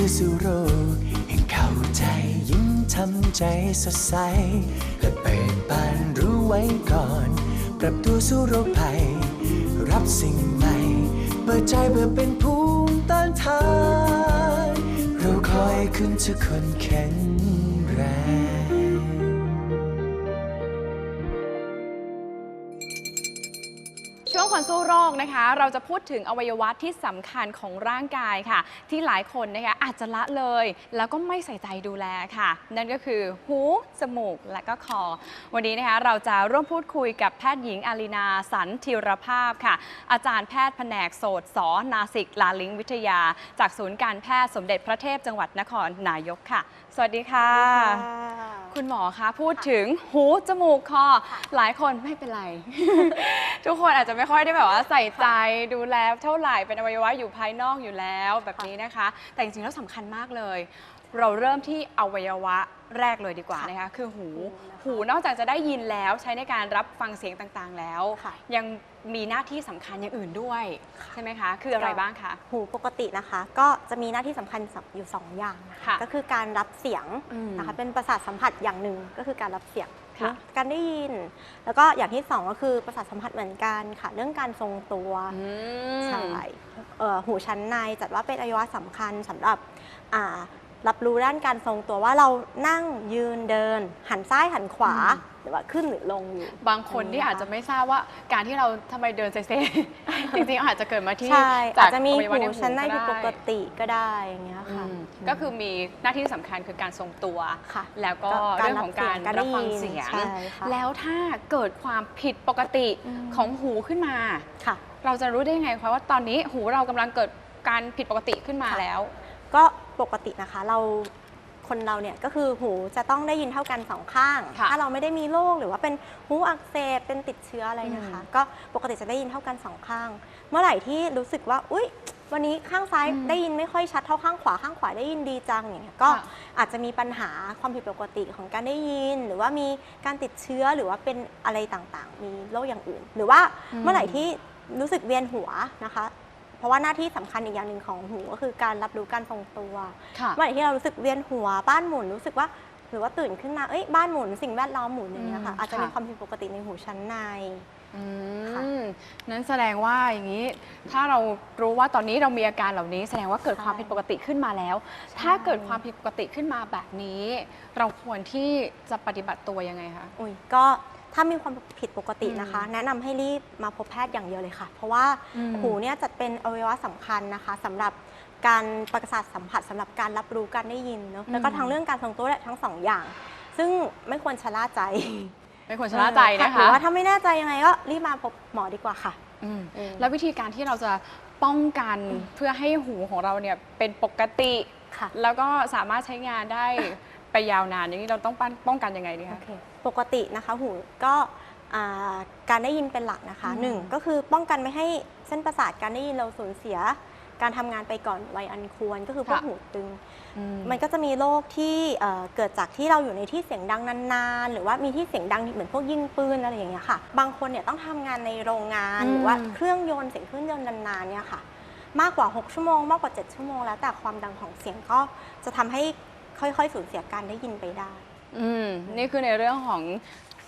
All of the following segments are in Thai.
พื่อสู่โรคแห่งเข้าใจยิ้มทำใจสดใส และเปิดบานรู้ไว้ก่อน ปรับตัวสู้โรคภัย รับสิ่งใหม่ เปิดใจเพื่อเป็นภูมิต้านทานเราคอยขึ้นทุกคนแข็งแรง สู้โรคนะคะ เราจะพูดถึงอวัยวะที่สำคัญของร่างกายค่ะ ที่หลายคนนะคะอาจจะละเลย แล้วก็ไม่ใส่ใจดูแลค่ะ นั่นก็คือหูจมูกและก็คอ วันนี้นะคะเราจะร่วมพูดคุยกับแพทย์หญิงอารีนาสันธิรภาพค่ะ อาจารย์แพทย์แผนกโสตสนาสิกลาลิงวิทยา จากศูนย์การแพทย์สมเด็จพระเทพจังหวัดนครนายกค่ะ สวัสดีค่ะ คุณหมอคะพูดถึงหูจมูกคอหลายคนไม่เป็นไร ทุกคนอาจจะไม่ค่อยได้แบบว่าใส่ใจดูแลเท่าไหร่เป็นอวัยวะอยู่ภายนอกอยู่แล้วแบบนี้นะคะ แต่จริงๆแล้วสำคัญมากเลย เราเริ่มที่อวัยวะแรกเลยดีกว่าค่ะนะคะคือหู หูนะคะหูนอกจากจะได้ยินแล้วใช้ในการรับฟังเสียงต่างๆแล้ว ค่ะ ยังมีหน้าที่สำคัญอย่างอื่นด้วยค่ะใช่ไหมคะ คืออะไรบ้างคะ หูปกตินะคะ ก็จะมีหน้าที่สำคัญอยู่ 2 อย่างนะคะค่ะก็คือการรับเสียงอืมนะคะเป็นประสาทสัมผัสอย่างหนึ่งก็คือการรับเสียงค่ะ การได้ยิน แล้วก็อย่างที่สองก็คือประสาทสัมผัสเหมือนกันค่ะ เรื่องการทรงตัวอืม ใช่เอ่อหูชั้นในจัดว่าเป็นอวัยวะสำคัญสำหรับอ่า รับรู้ด้านการทรงตัวว่าเรานั่งยืนเดิน หันซ้ายหันขวาอืมหรือว่าขึ้นหรือลงอยู่ บางคนที่อาจจะไม่ทราบว่าการที่เราทำไมเดินเซ่ๆ จริงๆอาจจะเกิดมาที่ใช่จาอาจกจะมีอวัยวะหูในหูชั้นในผิดปกได้ติก็ได้อย่างเงี้ยอืค่ะมก็คือมีหน้าที่สำคัญคือการทรงตัวค่ะแล้วก็ก็เรื่องของการการรัรับบเสียงฟังเสียงใช่ค่ะแล้วถ้าเกิดความผิดปกติอืมของหูขึ้นมาค่ะเราจะรู้ได้ไงคะว่าตอนนี้หูเรากำลังเกิดการผิดปกติขึ้นมาค่ะแล้ว ก็ ปกตินะคะ เราคนเราเนี่ยก็คือหูจะต้องได้ยินเท่ากันสองข้าง ค่ะถ้าเราไม่ได้มีโรคหรือว่าเป็นหูอักเสบเป็นติดเชื้ออะไรนะคะอืมก็ปกติจะได้ยินเท่ากันสองข้าง เมื่อไหร่ที่รู้สึกว่า อุ๊ย วันนี้ข้างซ้ายอืมได้ยินไม่ค่อยชัดเท่าข้างขวาข้างขวาได้ยินดีจังอย่างเงี้ยก็ค่ะ อาจจะมีปัญหาความผิดปกติของการได้ยิน หรือว่ามีการติดเชื้อหรือว่าเป็นอะไรต่างๆ มีโรคอย่างอื่น หรือว่าอืมเมื่อไหร่ที่รู้สึกเวียนหัวนะคะ เพราะว่าหน้าที่สำคัญอีกอย่างหนึ่งของหูก็คือการรับรู้การทรงตัวค่ะเมื่อไหร่ที่เรารู้สึกเวียนหัวบ้านหมุนรู้สึกว่าหรือว่าตื่นขึ้นมาเอ้ยบ้านหมุนสิ่งแวดล้อมหมุนอย่างเงี้ยค่ะอืมอาจจะมีค่ะความผิดปกติในหูชั้นในอืค่ะมนั้นแสดงว่าอย่างนี้ ถ้าเรารู้ว่าตอนนี้เรามีอาการเหล่านี้ แสดงว่าเกิดใช่ความผิดปกติขึ้นมาแล้วใช่ถ้าเกิดความผิดปกติขึ้นมาแบบนี้ เราควรที่จะปฏิบัติตัวยังไงคะอุ้ยก็ ถ้ามีความผิดปกติอืมนะคะ แนะนำให้รีบมาพบแพทย์อย่างเดียวเลยค่ะ เพราะว่าอืม หูเนี่ยจัดเป็นอวัยวะสำคัญนะคะสำหรับการประสาทสัมผัสสำหรับการรับรู้การได้ยินเนาะแล้วก็ทั้งเรื่องการทรงตัวและทั้งสองอย่าง ซึ่งไม่ควรชะล่าใจไม่ควรชะล่าใจนะหรืคะอว่าถ้าไม่แน่ใจยังไงก็รีบมาพบหมอดีกว่าค่ะอืมอืมแล้ววิธีการที่เราจะป้องกันเพื่อให้หูของเราเนี่ยเป็นปกติ ค่ะ แล้วก็สามารถใช้งานได้ไปยาวนานอย่างนี้เราต้องป้องกันยังไงดีโอคะ เคปกตินะคะหูก็อ่าการได้ยินเป็นหลักนะคะอืมหนึ่งก็คือป้องกันไม่ให้เส้นประสาทการได้ยินเราสูญเสีย การทำงานไปก่อนวัยอันควรก็คือพวกหูตึงอืมมันก็จะมีโรคที่เอ่อเกิดจากที่เราอยู่ในที่เสียงดังนานๆ หรือว่ามีที่เสียงดังเหมือนพวกยิงปืนอะไรอย่างเงี้ยค่ะ บางคนเนี่ยต้องทำงานในโรงงานอืมหรือว่าเครื่องยนต์เสียงเครื่องยนต์นานๆเนี่ยค่ะ มากกว่า 6 ชั่วโมงมากกว่า 7 ชั่วโมงแล้วแต่ความดังของเสียงก็จะทำให้ค่อยๆ สูญเสียการได้ยินไปได้ อืมนี่คือในเรื่องของ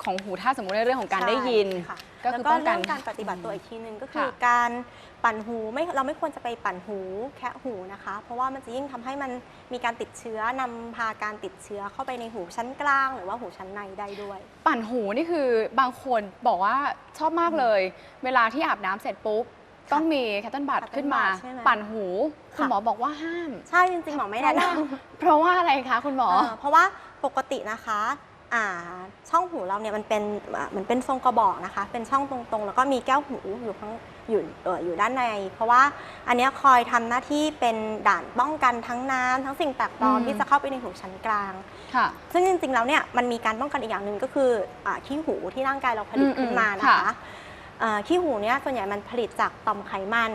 ของหูถ้าสมมุติในเรื่องของการได้ยิน ใช่ค่ะก็แล้วคือก็ป้องกันเรื่องการปฏิบัติตัวอีกทีหนึงก็คือค่ะการปั่นหูไม่เราไม่ควรจะไปปั่นหูแคะหูนะคะ เพราะว่ามันจะยิ่งทำให้มันมีการติดเชื้อนำพาการติดเชื้อเข้าไปในหูชั้นกลาง หรือว่าหูชั้นในได้ด้วย ปั่นหูนี่คือบางคนบอกว่าชอบมากเลย เวลาที่อาบน้ำเสร็จปุ๊บ ต้องมีแคตเทิลบัต Cotton ขึ้นมา bud ใช่ไหมปั่นหู คุณค่ะ หมอบอกว่าห้าม ใช่จริงๆหมอไม่แนะนำ เพราะว่าอะไรคะคุณหมอ เออเพราะว่า ปกตินะคะอ่าช่องหูเราเนี่ยมันเป็นอ่าเหมือนเป็นทรงกระบอกนะคะ เป็นช่องตรงๆ แล้วก็มีแก้วหูอยู่ข้างอยู่เอ่ออยู่ด้านใน เพราะว่าอันเนี้ยคอยทำหน้าที่เป็นด่านป้องกันทั้งน้ำทั้งสิ่งแปลกปลอมอืมที่จะเข้าไปในหูชั้นกลางค่ะซึ่งจริงๆแล้วเนี่ยมันมีการป้องกันอีกอย่างหนึ่งก็คืออาขี้หูที่ร่างกายเราผลิตอืมขึ้นมาอืมนะคะค่ะอ่าขี้หูเนี่ยส่วนใหญ่มันผลิตจากต่อมไขมัน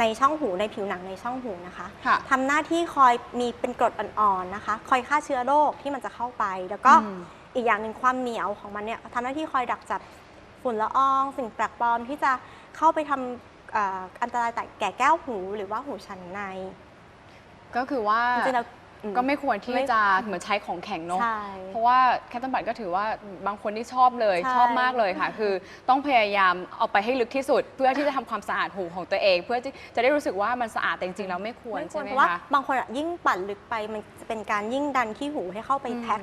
ในช่องหูในผิวหนังในช่องหูนะคะค่ะทำหน้าที่คอยมีเป็นกรดอ่อนๆนะคะ คอยฆ่าเชื้อโรคที่มันจะเข้าไป แล้วก็อืม อีกอย่างหนึ่งความเหนียวของมันเนี่ยทำหน้าที่คอยดักจับฝุ่นละออง สิ่งแปลกปลอมที่จะเข้าไปทำอ่าอันตรายแต่แก่แก้วหูหรือว่าหูชั้นในก็คือว่าจริงๆแล้วอื ก็ไม่ควรที่ไม่จะเหมือนใช้ของแข็งเนาะใช่เพราะว่าแคทเทนบัตก็ถือว่าบางคนที่ชอบเลยใช่ ชอบมากเลยค่ะ คือต้องพยายามเอาไปให้ลึกที่สุด เพื่อที่จะทำความสะอาดหูของตัวเอง เพื่อที่จะได้รู้สึกว่ามันสะอาดแต่จริงๆแล้วไม่ควรไม่ควใช่รไหมเพราะว่าคะ บางคนอะยิ่งปั่นลึกไปมันจะเป็นการยิ่งดันขี้หูให้เข้าไปอืม แพ็ค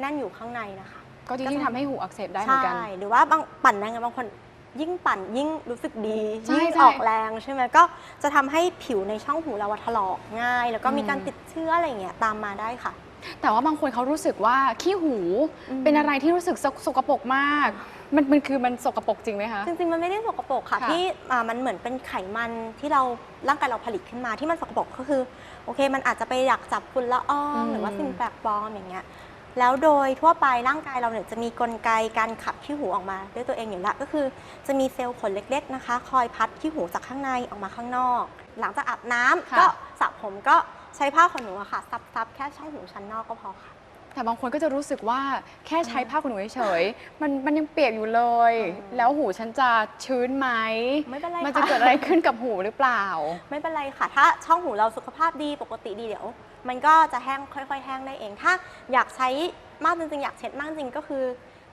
แน่นอยู่ข้างในนะคะ ก็จริงๆทำให้หูอักเสบได้เหมือนกัน ใช่ หรือว่าบางปั่นแรงบางคน ยิ่งปั่นยิ่งรู้สึกดีใช่ยิ่งใช่ออกแรงใช่ไหมก็จะทำให้ผิวในช่องหูเราอะถลอกง่าย แล้วก็มีอืมการติดเชื้ออะไรอย่างเงี้ยตามมาได้ค่ะ แต่ว่าบางคนเขารู้สึกว่าขี้หูอืม เป็นอะไรที่รู้สึกสกสกปรกมาก มันมันคือมันสกปรกจริงไหมคะ จริงๆ มันไม่ได้สกปรกค่ะค่ะที่อ่ามันเหมือนเป็นไขมันที่เราร่างกายเราผลิตขึ้นมาที่มันสกปรกก็คือ โอเค มันอาจจะไปอยากจับฝุ่นละออง อืมหรือว่าสิ่งแปลกปลอมอย่างเงี้ย แล้วโดยทั่วไปร่างกายเราเนี่ยจะมีกลไกการขับขี้หูออกมาด้วยตัวเองอยู่แล้วก็คือจะมีเซลล์ขนเล็ก ๆนะคะ คอยพัดขี้หูจากข้างในออกมาข้างนอก หลังจากอาบน้ำค่ะก็สระผมก็ใช้ผ้าขนหนูอะค่ะซับๆแค่ช่องหูชั้นนอกก็พอค่ะแต่บางคนก็จะรู้สึกว่าแค่ใช้ผ้าขนหนูเฉยๆมันมันยังเปียกอยู่เลยอืมแล้วหูฉันจะชื้นไหมไม่เป็นไรมันจะค่ะเกิดอะไรขึ้นกับหูหรือเปล่า ไม่เป็นไรค่ะ ถ้าช่องหูเราสุขภาพดีปกติดีเดี๋ยว มันก็จะแห้งค่อย ๆ แห้งได้เอง ถ้าอยากใช้มากจริงๆ อยากเช็ดมากจริงก็คือ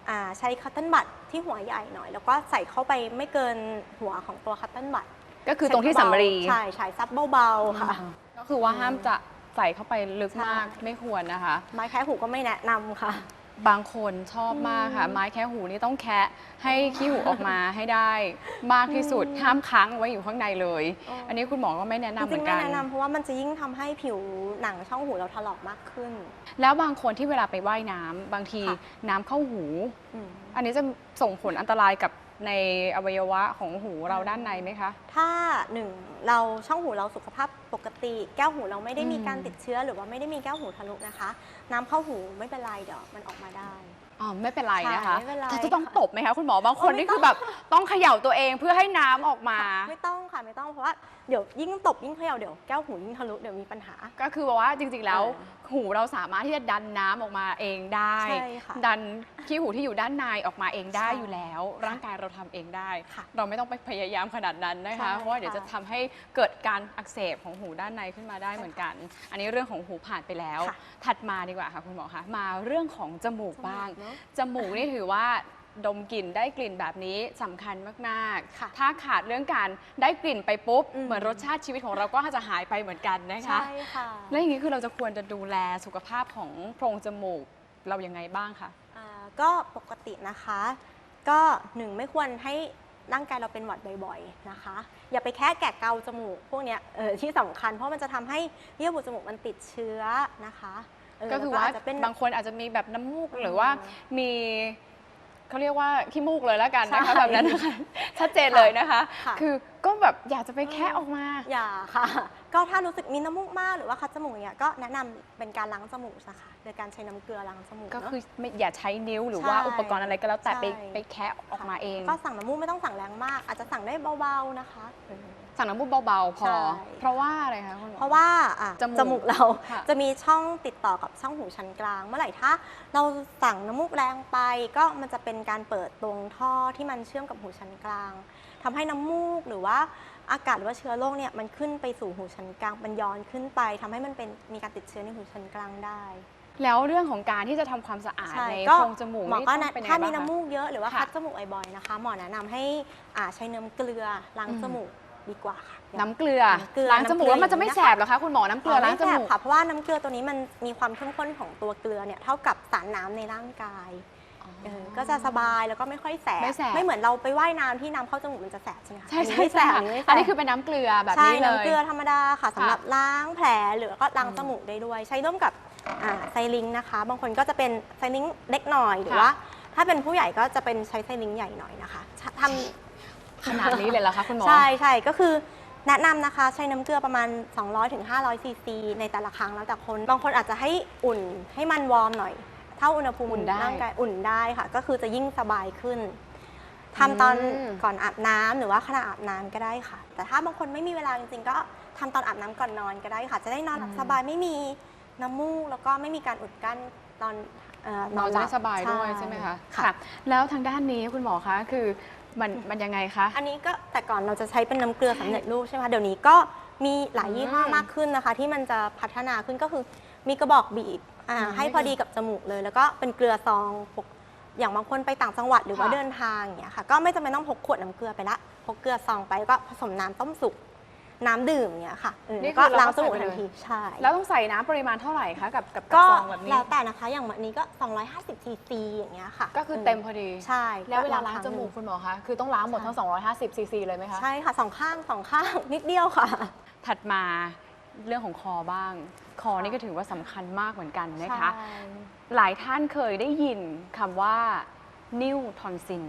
อาใช้คัตเติลบัตที่หัวใหญ่หน่อย แล้วก็ใส่เข้าไปไม่เกินหัวของตัวคัตเติลบัตก็คือตรงที่สำลีใช่ใช่ซับเบาๆค่ะ ก็คือว่าห้ามจะใส่เข้าไปลึกมากใช่ไม่ควรนะคะ ไม้แค่หูก็ไม่แนะนำค่ะ บางคนชอบมากค่ะอืมไม้แค่หูนี่ต้องแคะให้ขี้หูออกมาให้ได้มากที่สุดอืมห้ามค้างไว้อยู่ข้างในเลย อ๋ออั อันนี้คุณหมอก็ไม่แนะจนำเหริมืงอๆนไม่กัน แนะนำเพราะว่ามันจะยิ่งทำให้ผิวหนังช่องหูเราถลอกมากขึ้น แล้วบางคนที่เวลาไปว่ายน้ำบางทีค่ะ น้ำเข้าหู อืม อันนี้จะส่งผลอันตรายกับ ในอวัยวะของหูเราด้านในไหมคะ ถ้าหนึ่งเราช่องหูเราสุขภาพปกติ แก้วหูเราไม่ได้มีอืมการติดเชื้อ หรือว่าไม่ได้มีแก้วหูทะลุนะคะ น้ำเข้าหูไม่เป็นไรเดี๋ยวมันออกมาได้ อ๋อไม่เป็นไรนะคะใช่ไม่เป็นไรแต่จะต้องตบไหมคะคุณหมอ บางคนโอ้ไม่นี่ต้องคือแบบต้องเขย่าตัวเองเพื่อให้น้ำออกมา ไม่ต้องค่ะไม่ต้องเพราะว่า เดี๋ยวยิ่งตบยิ่งเขย่าเดี๋ยวแก้วหูยิ่งทะลุเดี๋ยวมีปัญหา ก็คือว่าจริงๆแล้วเออหูเราสามารถที่จะดันน้ำออกมาเองได้ ใช่ค่ะดันขี้หูที่อยู่ด้านในออกมาเองได้ใช่อยู่แล้ว ร่างกายเราทำเองได้ ค่ะเราไม่ต้องไปพยายามขนาดนั้นนะใช่คะเพราะว่าเดี๋ยวค่ะจะทำให้เกิดการอักเสบของหูด้านในขึ้นมาได้เหมือนกัน อันนี้เรื่องของหูผ่านไปแล้ว ค่ะถัดมาดีกว่าค่ะคุณหมอคะมาเรื่องของจมูกบ้างเนอะจมูกนี่ถือว่า ดมกลิ่นได้กลิ่นแบบนี้สำคัญมากค่ะๆ ถ้าขาดเรื่องการได้กลิ่นไปปุ๊บ อืม เหมือนรสชาติชีวิตของเราก็จะหายไปเหมือนกันนะคะ ใช่ค่ะแล้วอย่างนี้คือเราจะควรจะดูแลสุขภาพของโพรงจมูกเรายังไงบ้างคะ อ่าก็ปกตินะคะ ก็หนึ่งไม่ควรให้ร่างกายเราเป็นหวัดบ่อยๆนะคะ อย่าไปแค่แกะเกาจมูกพวกเนี้ยเออที่สำคัญเพราะมันจะทำให้เยื่อบุจมูกมันติดเชื้อนะคะเก็คือว่าแล้วจจะเป็น บางคนอาจจะมีแบบน้ำมูกอืมหรือว่ามี เขาเรียกว่าขี้มูกเลยแล้วกันนะคะใช่แบบนั้นนะคะชัดเจนเลยนะคะ ค่ะ คือก็แบบอยากจะไปแคะออกมา อย่าค่ะ ก็ถ้ารู้สึกมีน้ำมูกมากหรือว่าคัดจมูกเนี่ยก็แนะนำเป็นการล้างจมูกนะคะโดยการใช้น้ำเกลือล้างจมูกก็เนอะ คือไม่อย่าใช้นิ้วหรือว่าใช่อุปกรณ์อะไรก็แล้วแต่ไปใช่ ไปแคะออกมาเอง ก็สั่งน้ำมูกไม่ต้องสั่งแรงมาก อาจจะสั่งได้เบาๆนะคะ เออ สั่งน้ำมูกเบาๆพอ ใช่ เพราะว่าอะไรคะคุณหมอ เพราะว่าอะจมูกจมูกเราค่ะจะมีช่องติดต่อกับช่องหูชั้นกลาง เมื่อไหร่ถ้าเราสั่งน้ำมูกแรงไป ก็มันจะเป็นการเปิดตรงท่อที่มันเชื่อมกับหูชั้นกลางทำให้น้ำมูกหรือว่าอากาศหรือว่าเชื้อโรคเนี่ยมันขึ้นไปสู่หูชั้นกลางมันย้อนขึ้นไปทำให้มันเป็นมีการติดเชื้อในหูชั้นกลางได้แล้วเรื่องของการที่จะทำความสะอาดใช่ในก็โพรงจมูกหมอนี่ก็ต้แนะองเป็นยังไงถ้ามีบ้างน้ำคะมูกเยอะหรือว่าค่ะคัดจมูกบ่อยๆนะคะ หมอแนะนำให้อ่าใช้น้ำเกลือล้างอืม จมูก ดีกว่าค่ะ น้ำเกลือน้ำเกลือล้างจมูกน้ำเกลือแล้วมันจะไม่อย่างแสนี้นะคะบเหรอคะคุณหมอ น้ำเกลือล้างจมูกไแสบค่ะเพราะว่าน้ำเกลือตัวนี้มันมีความเข้มข้นของตัวเกลือเนี่ยเท่ากับสารน้ำในร่างกายเออก็จะสบายแล้วก็ไม่ค่อยแสบไม่แสบ เหมือนเราไปว่ายน้ำที่น้ำเข้าจมูกมันจะแสบใช่ไหมคะใช่อันใช่นี้ไม่แสใช่บค่ะอันนี้ไม่แสบอันนี้คือเป็นน้ำเกลือแบบใช่นี้เลยน้ำเกลือธรรมดาค่ะสำหรับค่ะล้างแผลหรือก็ล้างอืมจมูกได้ด้วย ใช้ร่วมกับอ่าไซลิงนะคะ บางคนก็จะเป็นไซลิงเล็กหน่อยหรือค่ะ ว่า ถ้าเป็นผู้ใหญ่ก็จะเป็นใช้ไซลิงใหญ่หน่อยนะคะทำ ขนาดนี้เลยเหรอคะคุณหมอ ใช่ใช่ก็คือแนะนำนะคะใช้น้ำเกลือประมาณ 200-500ถึง500ซีซีในแต่ละครั้งแล้วแต่คน บางคนอาจจะให้อุ่นให้มันวอร์มหน่อย เท่าอุณหภูมิอุ่นได้ ร่างกายอุ่นได้ค่ะ ก็คือจะยิ่งสบายขึ้นทำตอนอืมก่อนอาบน้ำหรือว่าขณะอาบน้ำก็ได้ค่ะ แต่ถ้าบางคนไม่มีเวลาจริงๆก็ทำตอนอาบน้ำก่อนนอนก็ได้ค่ะ จะได้นอนหลับสบายไม่มีน้ำมูกแล้วก็ไม่มีการอุดกั้นตอนเอ่อนนออนนหจะลัได้บสบายด้วยใช่ไหมคะค่ะ แล้วทางด้านนี้คุณหมอคะคือ มันมันยังไงคะ อันนี้ก็แต่ก่อนเราจะใช้เป็นน้ำเกลือสำเร็จรูปใช่ไหมคะเดี๋ยวนี้ก็มีหลายยี่ห้ออืมมากขึ้นนะคะ ที่มันจะพัฒนาขึ้นก็คือมีกระบอกบีบอ่าอืมให้พอดีกับจมูกเลย แล้วก็เป็นเกลือซองพกอย่างบางคนไปต่างจังหวัดหรือว่าค่ะ เดินทางอย่างเงี้ยค่ะ ก็ไม่จำเป็นต้องพกขวดน้ำเกลือไปละพกเกลือซองไปแล้วก็ผสมน้ำต้มสุก น้ำดื่มเงี้ยค่ะเออนี่ก็คือเราล้างก็จมูกใส่ไปทันเลยทีใช่แล้วต้องใส่น้ำปริมาณเท่าไหร่คะกับกับกับก็ซองแบบนี้ แล้วแต่นะคะอย่างวันนี้ก็ 250ซีซีอย่างเงี้ยค่ะก็คือเต็มพอดี ใช่แล้วเวลาก็ล้างครั้จหนึ่มูกคุณหมอคะ คือต้องล้างหมดทั้ง 250ซีซีเลยไหมคะ ใช่ค่ะสองข้างสองข้างนิดเดียวค่ะ ถัดมาเรื่องของคอบ้าง คอนี่ก็ถือว่าสำคัญมากเหมือนกันนะคะใช่หลายท่านเคยได้ยินคำว่า นิ้วทอนซิน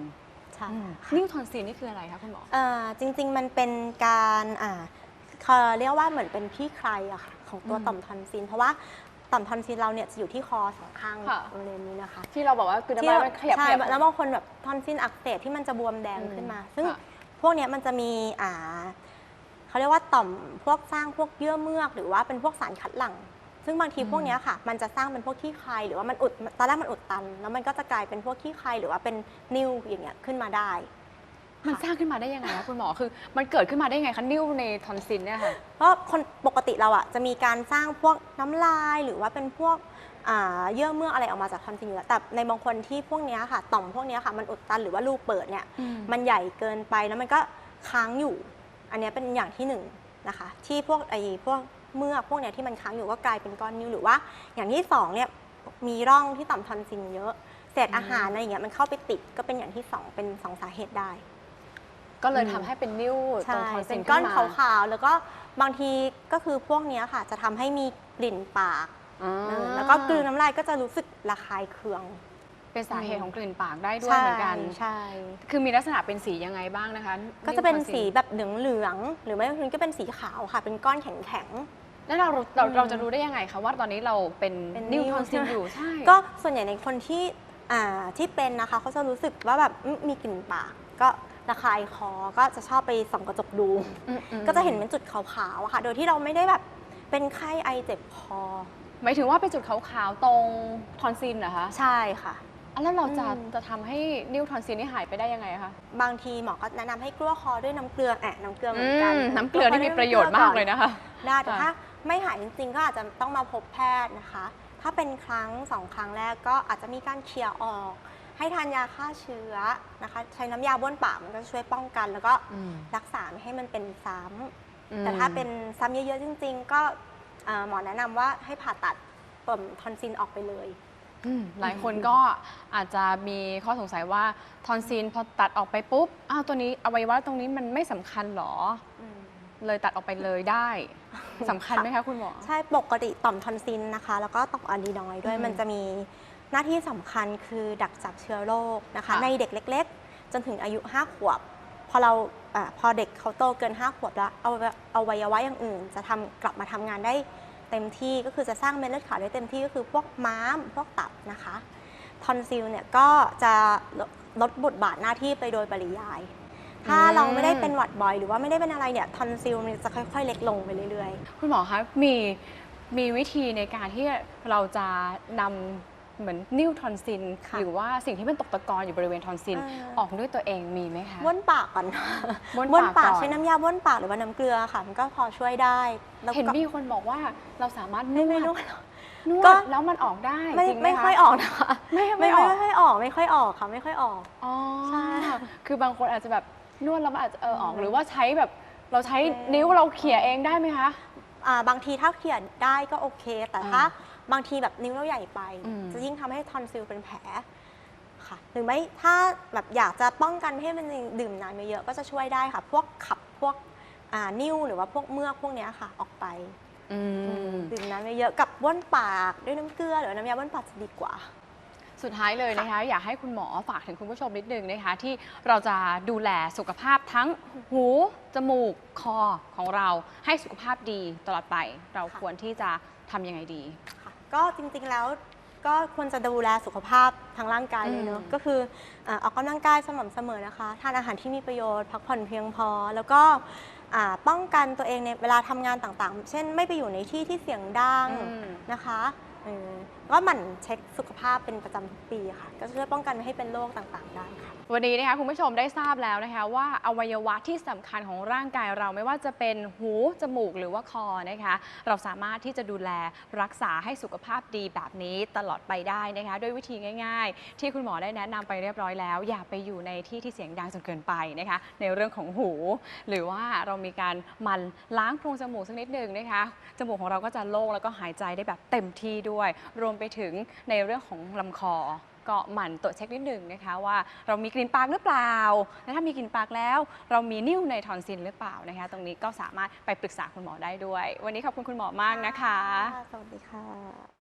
ใช่ค่ะนิ้วทอนซินนี่คืออะไรคะคุณหมอ เอ่อจริง ๆ มันเป็นการอ่าเขาเรียกว่าเหมือนเป็นพี่ใครอะค่ะของตัวอืมต่อมทอนซิลเพราะว่าต่อมทอนซิลเราเนี่ยจะอยู่ที่คอสองข้างค่ะ บริเวณนี้นะคะที่เราบอกว่าคือน้ำลายมันขยับใช่ขยับ แล้วบางคนแบบทอนซิลอักเสบที่มันจะบวมแดงอืมขึ้นมา ซึ่งค่ะ พวกเนี้ยมันจะมีอ่าเขาเรียกว่าต่อมพวกสร้างพวกเยื่อเมือก หรือว่าเป็นพวกสารคัดหลั่ง ซึ่งบางทีพวกเนี้ยค่ะ มันจะสร้างเป็นพวกขี้ใครหรือว่ามันอุดตอนแรกมันอุดตัน แล้วมันก็จะกลายเป็นพวกขี้ใครหรือว่าเป็นนิ่วอย่างเงี้ยขึ้นมาได้ มันสร้างขึ้นมาได้ยังไงคะคุณหมอคือ มันเกิดขึ้นมาได้ยังไงคะนิ้วในทอนซินเนี่ยค่ะ เพราะคนปกติเราอะจะมีการสร้างพวกน้ำลายหรือว่าเป็นพวกอ่าเยื่อเมือกอะไรออกมาจากทอนซิลอยู่แล้วแต่ในบางคนที่พวกเนี้ยค่ะ ต่อมพวกเนี้ยค่ะ มันอุดตันหรือว่ารูเปิดเนี่ยมันใหญ่เกินไปแล้วมันก็ค้างอยู่ อันเนี้ยเป็นอย่างที่หนึ่งนะคะ ที่พวกไอ้พวก เมือกพวกเนี้ยที่มันค้างอยู่ก็กลายเป็นก้อนนิ้วหรือว่า อย่างที่สองเนี่ยมีร่องที่ต่อมทอนซิลเยอะเศษอาหารอะไรอย่างเงี้ยมันเข้าไปติดก็เป็นอย่างที่สองเป็นสองสาเหตุได้ก็เลยอืมทำให้เป็นนิ้วตรใช่งทอนซิเป็นนขึ้ก้อนมาขาวๆแล้วก็บางทีก็คือพวกเนี้ยค่ะ จะทำให้มีกลิ่นปากอ่าเออแล้วก็กลืนน้ำลายก็จะรู้สึกระคายเคืองเป็นสาเหตุอืมของกลิ่นปากได้ด้วยเหมือนกัน ใช่คือมีลักษณะเป็นสียังไงบ้างนะคะก็จะเป็นวทอซิสีแบบเหลืองๆหรือไม่บางทีก็เป็นสีขาวค่ะ เป็นก้อนแข็ง แล้วเราเราอืมเราจะรู้ได้ยังไงคะว่าตอนนี้เราเป็นเป็นนิ้วนิ้วทอนซิลใช่ไหมอยู่ใช่ๆก็ส่วนใหญ่ในคนที่อ่าที่เป็นนะคะเขาจะรู้สึกว่าแบบอืมมีกลิ่นปากก็ระคายคอก็จะชอบไปส่องกระจกดู อืมอืมก็จะเห็นเป็นจุดขาวๆอะค่ะ โดยที่เราไม่ได้แบบเป็นไข้ไอเจ็บคอ หมายถึงว่าเป็นจุดขาวๆตรงทอนซิลเหรอคะใช่ค่ะ อะแล้วเราจะอืม จะทำให้นิ้วทอนซิลนี่หายไปได้ยังไงคะ บางทีหมอก็แนะนำให้กลั้วคอด้วยน้ำเกลือแอะน้ำเกลือเหมือนกันอืมน้ำเกลือนี่มีประโยชน์มากเลยนะคะ ได้แต่ค่ะ ถ้า ไม่หายจริงๆ ก็อาจจะต้องมาพบแพทย์นะคะ ถ้าเป็นครั้งสองครั้งแรกก็อาจจะมีการเคลียร์ออก ให้ทานยาฆ่าเชื้อนะคะ ใช้น้ำยาบ้วนปากมันก็ช่วยป้องกัน แล้วก็อืม รักษาไม่ให้มันเป็นซ้ำอืมแต่ถ้าเป็นซ้ำเยอะๆจริง ๆ ก็อ่าหมอแนะนำว่าให้ผ่าตัดต่อมทอนซิลออกไปเลย อืมหลายคนก็อาจจะมีข้อสงสัยว่าทอนซิลพอตัดออกไปปุ๊บ อ้าวตัวนี้อวัยวะตรงนี้มันไม่สำคัญหรอ เลยตัดออกไปเลยได้สำคัญไหมคะคุณหมอ ใช่ปกติต่อมทอนซิลนะคะ แล้วก็ต่อมอะดีนอยด์ด้วยอืมมันจะมีหน้าที่สำคัญคือดักจับเชื้อโรคนะคะ ค่ะในเด็กเล็ก ๆ จนถึงอายุ 5 ขวบ พอเราอาพอเด็กเขาโตเกิน 5 ขวบแล้วเอาเอาวัยวะอย่างอื่น จะทำกลับมาทำงานได้เต็มที่ก็คือจะสร้างเม็ดเลือดขาวได้เต็มที่ก็คือพวกม้ามพวกตับนะคะทอนซิลเนี่ยก็จะลดลดบทบาทหน้าที่ไปโดยปริยาย ถ้าอืมเราไม่ได้เป็นหวัดบ่อย หรือว่าไม่ได้เป็นอะไรเนี่ยทอนซิลมันจะค่อย ๆ เล็กลงไปเรื่อยๆคุณหมอคะมีมีวิธีในการที่เราจะนำเหมือนนิ้วทอนซิลค่ะหรือว่าสิ่งที่มันตกตะกอนอยู่บริเวณทอนซิลอ่าออกด้วยตัวเองมีไหมคะบ้วนปากก่อนบ้วนบ้วนปาปากกก่อน ใช้น้ำยาบ้วนปากหรือว่าน้ำเกลือค่ะ มันก็พอช่วยได้แล้วเห็นก็มีคนบอกว่าเราสามารถนไม่วไม่ดรู้ นวก็ ดแล้วมันออกได้ไม่จริงไหมไม่คะค่อยออกนะคะไม่ไม่ไม่อไม่อกค่อยออกไม่ค่อยออกค่ะ ไม่ค่อยออก อ๋อใช่ คือบางคนอาจจะแบบ นวดแล้วมันอาจจะเออออกอืมหรือว่าใช้แบบเราใช้เออนิ้วเราเขี่ยเองได้ไหมคะ อ่าบางทีถ้าเขียนได้ก็โอเค แต่อ่าถ้าบางทีแบบนิ้วเราใหญ่ไป อืม จะยิ่งทำให้ทอนซิลเป็นแผลค่ะหรือไม่ถ้าแบบอยากจะป้องกันให้มันดื่มน้ำเยอะๆก็จะช่วยได้ค่ะ พวกขับพวกอ่านิ่วหรือว่าพวกเมือกพวกเนี้ยค่ะ ออกไปอืม ดื่มน้ำเยอะๆกับบ้วนปากด้วยน้ำเกลือหรือน้ำยาบ้วนปากจะดีกว่า สุดท้ายเลยนะคะอยากให้คุณหมอฝากถึงคุณผู้ชมนิดนึงนะคะที่เราจะดูแลสุขภาพทั้งหู จมูก คอของเราให้สุขภาพดีตลอดไป เราค่ะควรที่จะทำยังไงดีค่ะก็จริงๆแล้วก็ควรจะดูแลสุขภาพทางร่างกายเลยเนอะอืม ก็คืออ่าออกกำลังกายสม่ำเสมอนะคะ ทานอาหารที่มีประโยชน์ พักผ่อนเพียงพอ แล้วก็อ่าป้องกันตัวเองในเวลาทำงานต่างๆ เช่นไม่ไปอยู่ในที่ที่เสียงดัง อืม นะคะเออ ก็หมั่นเช็คสุขภาพเป็นประจำทุกปีค่ะ ก็จะช่วยป้องกันไม่ให้เป็นโรคต่างๆ ได้ค่ะ วันนี้นะคะคุณผู้ชมได้ทราบแล้วนะคะ ว่าอวัยวะที่สำคัญของร่างกายเราไม่ว่าจะเป็นหูจมูกหรือว่าคอนะคะ เราสามารถที่จะดูแลรักษาให้สุขภาพดีแบบนี้ตลอดไปได้นะคะ ด้วยวิธีง่าย ๆ ที่คุณหมอได้แนะนำไปเรียบร้อยแล้ว อย่าไปอยู่ในที่ที่เสียงดังจนเกินไปนะคะ ในเรื่องของหู หรือว่าเรามีการหมันล้างโพรงจมูกสักนิดหนึ่งนะคะจมูกของเราก็จะโล่งแล้วก็หายใจได้แบบเต็มที่ด้วยรวมไปถึงในเรื่องของลำคอ ก็หมั่นตรวจเช็คนิดหนึ่งนะคะว่าเรามีกลิ่นปากหรือเปล่า และถ้ามีกลิ่นปากแล้ว เรามีนิ่วในทอนซิลหรือเปล่านะคะ ตรงนี้ก็สามารถไปปรึกษาคุณหมอได้ด้วย วันนี้ขอบคุณคุณหมอมากนะคะ สวัสดีค่ะ